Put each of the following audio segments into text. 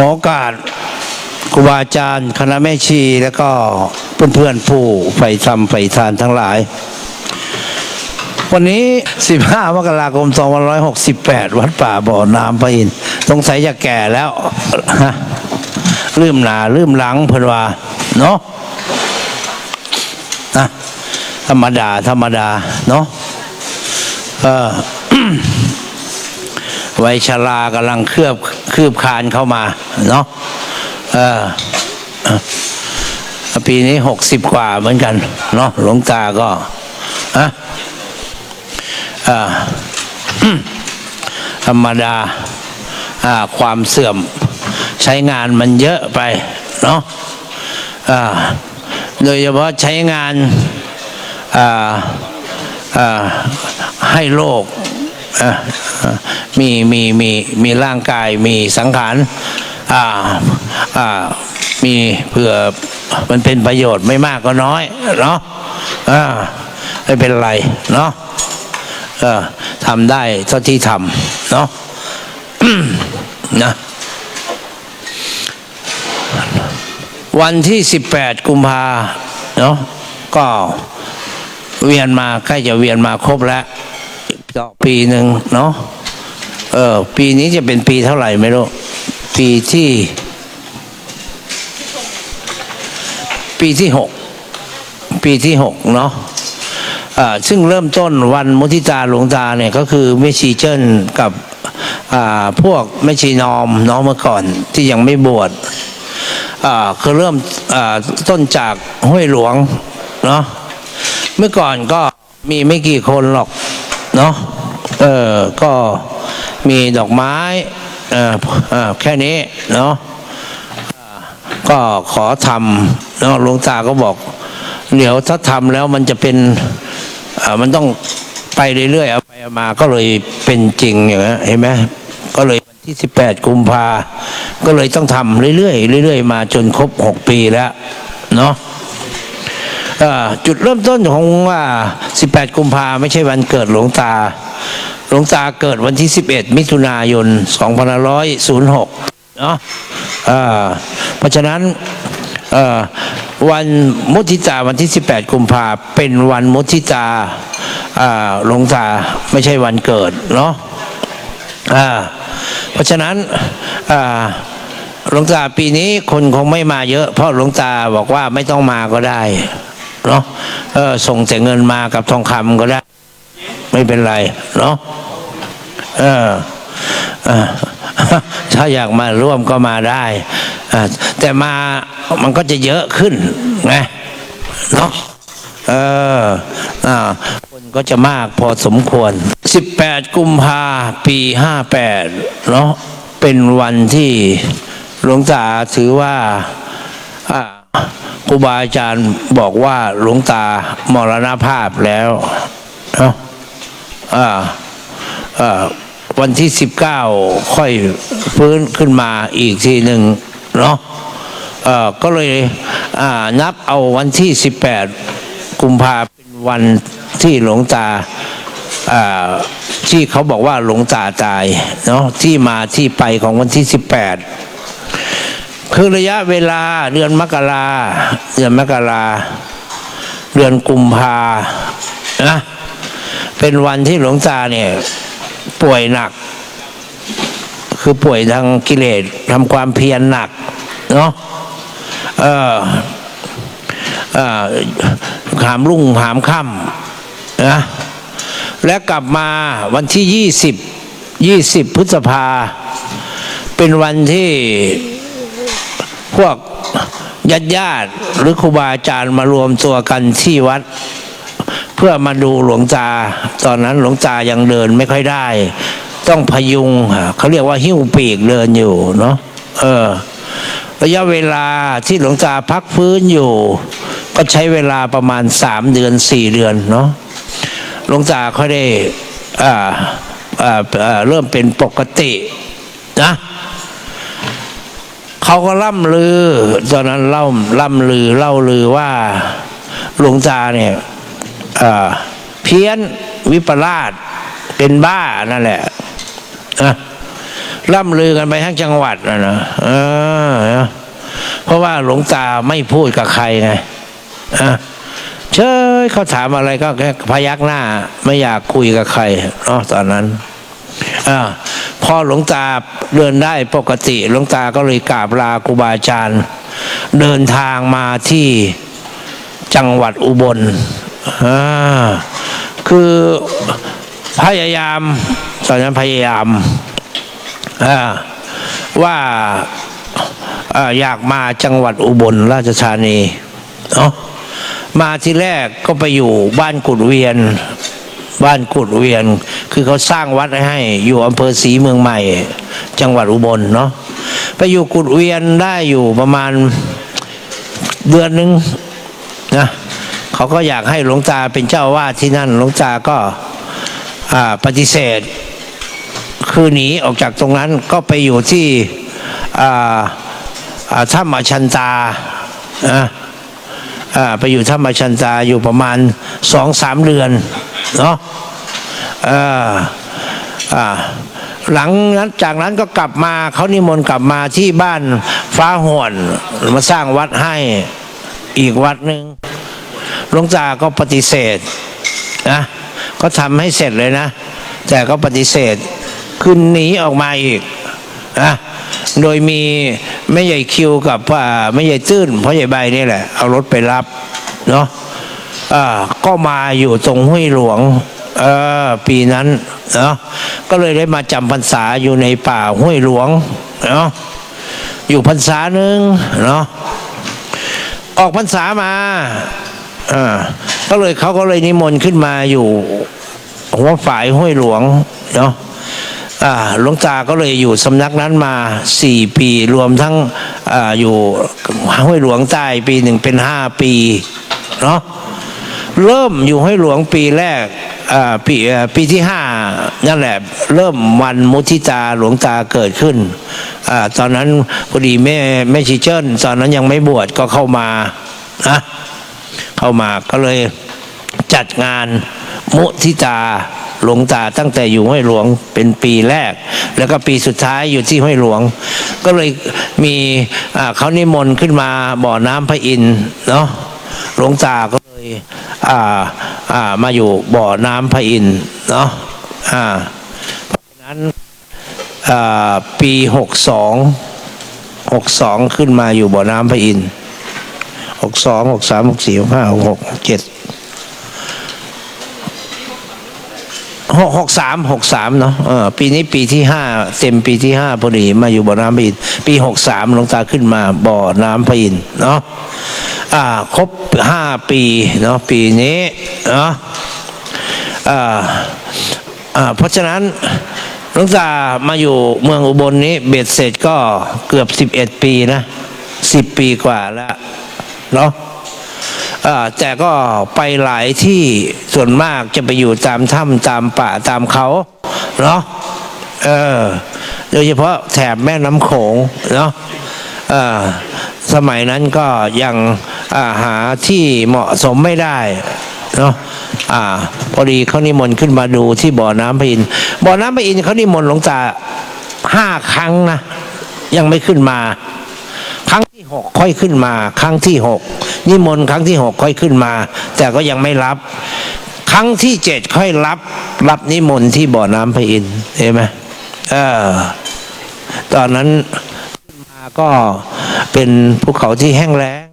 ขอโอกาสครูบาอาจารย์คณะแม่ชีแล้วก็เพื่อนๆผู้ใฝ่ธรรมใฝ่ทานทั้งหลาย วันนี้ 15 มกราคม 2568 วัดป่าบ่อน้ำพระอินทร์สงสัยจะแก่แล้วฮะลืมหนาลืมหลังเพิ่นว่าเนาะนะธรรมดา ธรรมดา เนาะเออวัยชรากำลังเคลือบ คืบคานเข้ามาเนาะเออปีนี้หกสิบกว่าเหมือนกันเนาะหลวงตาก็ฮะอ่าธรรมดาอ่าความเสื่อมใช้งานมันเยอะไปเนาะอ่าโดยเฉพาะใช้งานอ่าอ่าให้โลก มีมีมีมีร่างกายมีสังขารอ่าอ่ามีเพื่อมันเป็นประโยชน์ไม่มากก็น้อยเนาะอ่าไม่เป็นไรเนาะเออทำได้เท่าที่ทำเนาะนะวันที่ 18 กุมภาเนาะก็เวียนมาใกล้จะเวียนมาครบแล้ว ต่อปีหนึ่งเนาะเออ ปีนี้จะเป็นปีเท่าไหร่ไม่รู้ ปีที่ ปีที่หกปีที่หกเนาะอ่าซึ่งเริ่มต้นวันมุทิตาหลวงตาเนี่ยก็คือแม่ชีเจิ้นกับอ่าพวกแม่ชีนอมเนาะเมื่อก่อนที่ยังไม่บวชอ่าคือเริ่มอ่าต้นจากห้วยหลวงเนาะเมื่อก่อนก็มีไม่กี่คนหรอก เนาะเออก็มีดอกไม้เออเออแค่นี้เนาะก็ขอทำเนาะหลวงตาก็บอกเดี๋ยวถ้าทำแล้วมันจะเป็นอ่อมันต้องไปเรื่อยๆเอาไปเอามาก็เลยเป็นจริงอย่างนี้นเห็นไหมก็เลยวันที่ 18 กุมภาก็เลยต้องทำเรื่อยๆเรื่อยๆ มาจนครบ 6 ปีแล้ว เนาะ จุดเริ่มต้นของว่า 18 กุมภาไม่ใช่วันเกิดหลวงตา หลวงตาเกิดวันที่ 11 มิถุนายน 2506 เนาะอ่าเพราะฉะนั้นวันมุทิตาวันที่ 18 กุมภาเป็นวันมุทิตาหลวงตาไม่ใช่วันเกิดเนาะเพราะฉะนั้นหลวงตาปีนี้คนคงไม่มาเยอะ เพราะหลวงตาบอกว่าไม่ต้องมาก็ได้ เนาะเออส่งแต่เงินมากับทองคำก็ได้ ไม่เป็นไรเนาะเออถ้าอยากมาร่วมก็มาได้ แต่มามันก็จะเยอะขึ้นไงเนาะเออคนก็จะมากพอสมควร 18 กุมภาปี 58เนาะเป็นวันที่หลวงตาถือว่าอ่า ครูบาอาจารย์บอกว่าหลวงตามรณภาพแล้วเนาะอ่าอ่าวันที่19ค่อยฟื้นขึ้นมาอีกทีหนึ่งเนาะเออก็เลยนับเอาวันที่18กุมภาเป็นวันที่หลวงตาที่เขาบอกว่าหลวงตาตายเนาะที่มาที่ไปของวันที่18 คือระยะเวลาเดือนมกราเดือนมกราเดือนกุมภานะเป็นวันที่หลวงตาเนี่ยป่วยหนัก คือป่วยทางกิเลสทำความเพียรหนักเนาะเออเออหามรุ่งหามค่ำนะและกลับมาวันที่ยี่สิบยี่สิบพฤษภา เป็นวันที่ พวกญาติญาติหรือครูบาอาจารย์มารวมตัวกันที่วัด เพื่อมาดูหลวงตา ตอนนั้นหลวงตายังเดินไม่ค่อยได้ ต้องพยุงเขาเรียกว่าหิ้วปีกเดินอยู่เนาะเออ ระยะเวลาที่หลวงตาพักฟื้นอยู่ ก็ใช้เวลาประมาณสามเดือนสี่เดือนเนาะหลวงตาเขาได้อ่าอ่าเริ่มเป็นปกตินะ เขาก็ล่ำลือ ตอนนั้นเล่าล่ำลือเล่าลือว่าหลวงตาเนี่ยเพี้ยนวิปลาสเป็นบ้านั่นแหละนะล่ำลือกันไปทั้งจังหวัดนะนะเพราะว่าหลวงตาไม่พูดกับใครไงอะเชยเขาถามอะไรก็แค่พยักหน้า ไม่อยากคุยกับใครเนาะตอนนั้นอา พอหลวงตาเดินได้ปกติหลวงตาก็เลยกราบลาครูบาอาจารย์ เดินทางมาที่จังหวัดอุบลคือพยายาม ตอนนั้นพยายามว่าอ่าอยากมาจังหวัดอุบลราชธานีเนาะมาที่แรกก็ไปอยู่บ้านกุดเวียน บ้านกุดเวียน คือเขาสร้างวัดให้ อยู่อำเภอศรีเมืองใหม่ จังหวัดอุบลเนาะไปอยู่กุดเวียนได้อยู่ประมาณเดือนหนึ่งนะเขาก็อยากให้หลวงตาเป็นเจ้าอาวาดที่นั่นหลวงตาก็ปฏิเสธ คือหนีออกจากตรงนั้นก็ไปอยู่ที่ถ้ำอชันตานะอ่า ไปอยู่ถ้ำอชันตาอยู่ประมาณสองสามเดือนเนาะอ่าอ่าหลังนั้นจากนั้นก็กลับมาเขานิมนต์กลับมาที่บ้านฟ้าห่วนมาสร้างวัดให้อีกวัดหนึ่งหลวงตาก็ปฏิเสธนะก็ทำให้เสร็จเลยนะ แต่ก็ปฏิเสธขึ้นหนีออกมาอีกนะโดยมี แม่ใหญ่คิวกับอ่าแม่ใหญ่ตื้นพ่อใหญ่ใบนี่แหละ เอารถไปรับเนาะก็มาอยู่ตรงห้วยหลวงปีนั้นเนาะก็เลยได้มาจำพรรษาอยู่ในป่าห้วยหลวงเนาะอยู่พรรษาหนึ่งเนาะออกพรรษามาก็เลยเขาก็เลยนิมนต์ขึ้นมาอยู่หัวฝ่ายห้วยหลวงเนาะ หลวงตาก็เลยอยู่สำนักนั้นมาสี่ปีรวมทั้งออยู่ห้วยหลวงใต้ปีหนึ่งเป็นห้าปีเนาะเริ่มอยู่ห้วยหลวงปีแรกปีปีที่ห้านั่นแหละ เริ่มวันมุทิตาหลวงตาเกิดขึ้นอตอนนั้นพอดีแม่แม่ชีเจิ้นตอนนั้นยังไม่บวชก็เข้ามานะเข้ามาก็เลยจัดงานมุทิตา หลวงตาตั้งแต่อยู่ห้วยหลวงเป็นปีแรก แล้วก็ปีสุดท้ายอยู่ที่ห้วยหลวง ก็เลยมีอ่าเขานิมนต์ขึ้นมาบ่อน้ำพระอินทร์เนาะหลวงตาก็เลยมาอยู่บ่อน้ำพระอินทร์เนาะเพราะฉะนั้นปีหกสองหกสองขึ้นมาอยู่บ่อน้ำพระอินทร์หกสองหกสามหกสี่หกห้าหกหกเจ็ด หกหกสามหกสามเนาะปีนี้ปีที่ห้าเต็มปีที่ห้าพอดีมาอยู่บ่อน้ำพระอินปีหกสามหลวงตาขึ้นมาบ่อน้ำพระอินเนาะอ่าครบห้าปีเนาะปีนี้เนาะอ่าอ่าเพราะฉะนั้นหลวงตามาอยู่เมืองอุบลนี้เบ็ดเสร็จก็เกือบสิบเอ็ดปีนะสิบปีกว่าแล้วเนาะ แต่ก็ไปหลายที่ส่วนมากจะไปอยู่ตามถ้ำตามป่าตามเขาเนาะเออโดยเฉพาะแถบแม่น้ำโขงเนาะสมัยนั้นก็ยังาหาที่เหมาะสมไม่ได้เนาะอ่า พอดีเขานิมนต์ขึ้นมาดูที่บ่อน้ำพระอินทร์บ่อน้ำพระอินทร์เขานิมนต์หลวงตาห้าครั้งนะยังไม่ขึ้นมา ครั้งที่หกค่อยขึ้นมา ครั้งที่หก นิมนต์ครั้งที่หกค่อยขึ้นมา แต่ก็ยังไม่รับ ครั้งที่เจ็ดค่อยรับ รับนิมนต์ที่บ่อน้ำพระอินทร์เห็นไหมเออตอนนั้นมาก็เป็นภูเขาที่แห้งแล้ง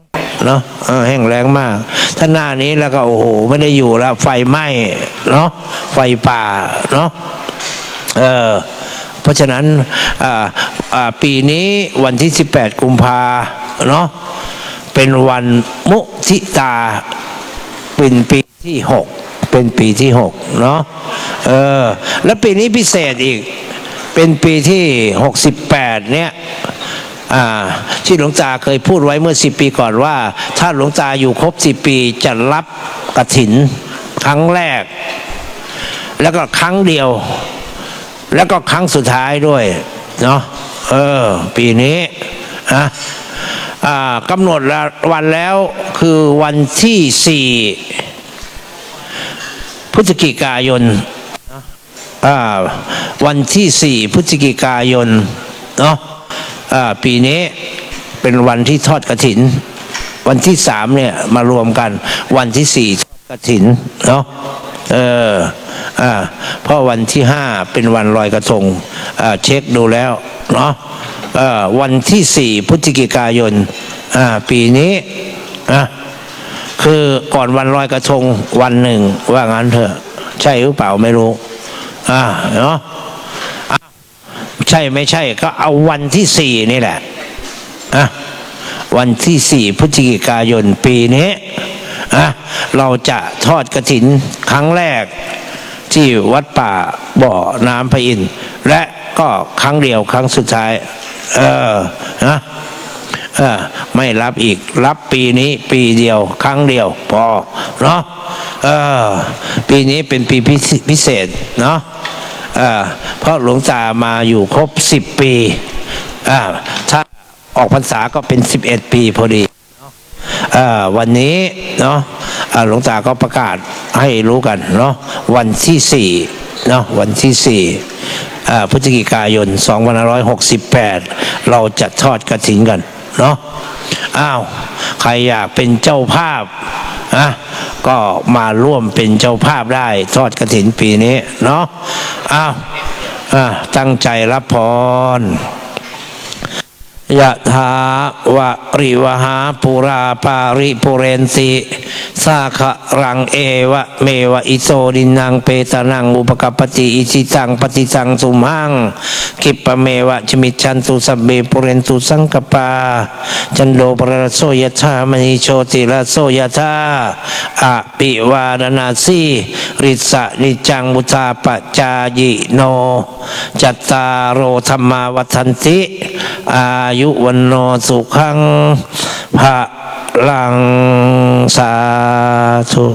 เนาะแห้งแล้งมาก ถ้าหน้านี้แล้วก็โอ้โหไม่ได้อยู่แล้ว ไฟไหม้เนาะไฟป่าเนาะเออเพราะฉะนั้นปีนี้วันที่ 18 กุมภาเนาะ เป็นวันมุทิตา เป็นปีที่6เป็นปีที่6เนาะเออแล้วปีนี้พิเศษอีก เป็นปีที่68เนี่ยอ่าที่หลวงตาเคยพูดไว้เมื่อ10ปีก่อนว่า ถ้าหลวงตาอยู่ครบ10ปีจะรับกระถินครั้งแรก แล้วก็ครั้งเดียว แล้วก็ครั้งสุดท้ายด้วยเนาะเออ ปีนี้อะอ่า กำหนดวันแล้วคือวันที่สี่พฤศจิกายนวันที่สี่พฤศจิกายนเนาะปีนี้เป็นวันที่ทอดกระถิน วันที่สามเนี่ยมารวมกัน วันที่สี่ทอดกระถินเนาะเอออ่าเพราะวันที่ห้าเป็นวันลอยกระทงอ่าเช็คดูแล้วเนาะ วันที่สี่พฤศจิกายนปีนี้อะคือก่อนวันลอยกระทงวันหนึ่งว่างั้นเถอะ ใช่หรือเปล่าไม่รู้ อ่าเนาะอะใช่ไม่ใช่ก็เอาวันที่สี่นี่แหละอะวันที่สี่พฤศจิกายนปีนี้อะเราจะทอดกระถินครั้งแรกที่วัดป่าบ่อน้ำพระอินทร์และก็ครั้งเดียวครั้งสุดท้าย เออนะเออไม่รับอีกรับปีนี้ปีเดียว ครั้งเดียว พอเนาะเออปีนี้เป็นปีพิเศษเนาะเออเพราะหลวงตามาอยู่ครบสิบปีอ่าถ้าออกพรรษาก็เป็นสิบเอ็ดปีพอดีเอ่อวันนี้เนาะอ่าหลวงตาก็ประกาศให้รู้กันเนาะวันที่สี่เนาะวันที่สี่ พฤศจิกายน 2568 เราจะทอดกระถินกัน เนาะอ้าว ใครอยากเป็นเจ้าภาพนะก็มาร่วมเป็นเจ้าภาพได้ทอดกระถินปีนี้ เนาะอ้าวอะตั้งใจรับพร ยะถาวะริวหาปุราปาริปุเรนติสาขะรังเอวะเมวะอิโซดินังเปตานังอุปกปปติอิจิตังปฏิสังสุมังกิปะเมวะชมิชันตุสัพเบปุเรนตุสังกปา จันโดปรโสยธามณีโชติระโสยธาอะปิวาดนาสีริสะนิจังมุทาปจายิโน จัตตารโอธรรมาวัฏันติอายยุวันโนสุขังพระลังสาธุ